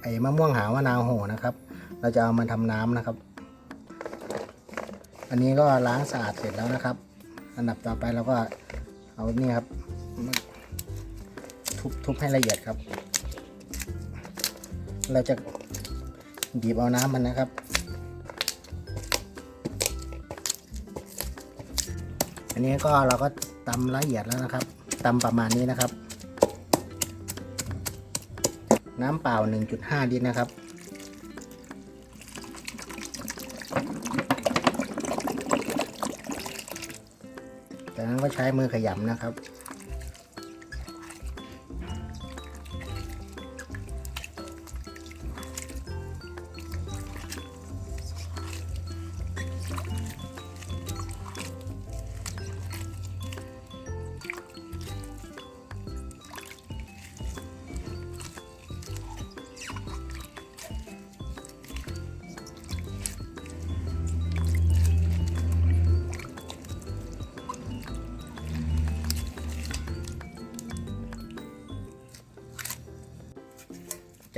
ไอ้มะม่วงหาวมะนาวโหนะครับ เราจะเอามาทำน้ำนะครับ อันนี้ก็ล้างสะอาดเสร็จแล้วนะครับ อันดับต่อไปเราก็เอานี่ครับ ทุบทุบให้ละเอียดครับ เราจะบีบเอาน้ำมันนะครับ อันนี้ก็เราก็ตำละเอียดแล้วนะครับตำประมาณนี้นะครับ น้ำเปล่า 1.5 ลิตรนะครับ จากนั้นก็ใช้มือขยำนะครับ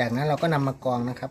จากนั้นเราก็นำมากรองนะครับ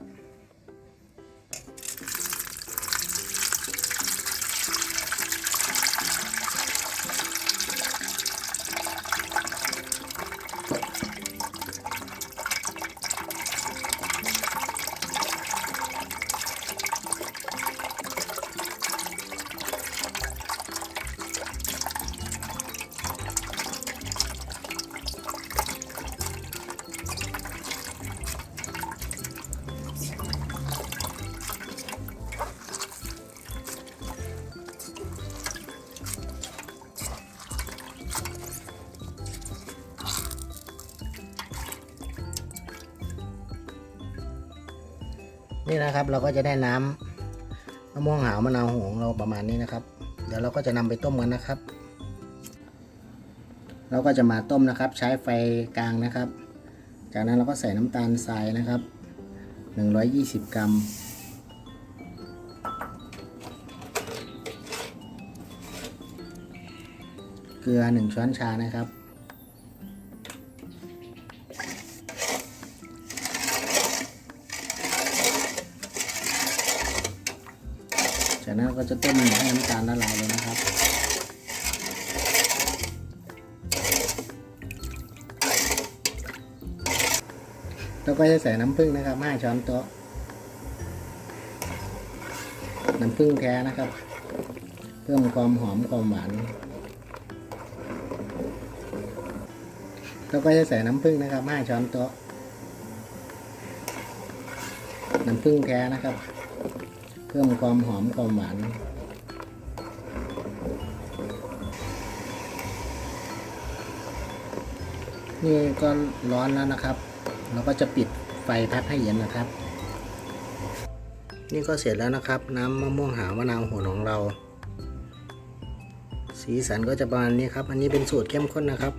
นี่นะครับเราก็จะได้น้ำมะม่วงหาวมะนาวหงเราประมาณนี้นะครับ เดี๋ยวเราก็จะนำไปต้มกันนะครับ เราก็จะมาต้มนะครับ ใช้ไฟกลางนะครับ จากนั้นเราก็ใส่น้ำตาลทรายนะครับ 120 กรัมเกลือ 1 ช้อนชานะครับ นั้นเราก็จะต้มให้น้ำตาลละลายเลยนะครับ แล้วก็จะใส่น้ำผึ้งนะครับ5ช้อนโต๊ะน้ำผึ้งแท้นะครับ เพิ่มความหอมความหวานแล้วก็จะใส่น้ำผึ้งนะครับ5ช้อนโต๊ะน้ำผึ้งแท้นะครับ เพิ่มความหอมความหวานนี่ก็ร้อนแล้วนะครับ เราก็จะปิดไฟพักให้เย็นนะครับ นี่ก็เสร็จแล้วนะครับ น้ำมะม่วงหาวมะนาวโหนของเรา สีสันก็จะประมาณนี้ครับ อันนี้เป็นสูตรเข้มข้นนะครับ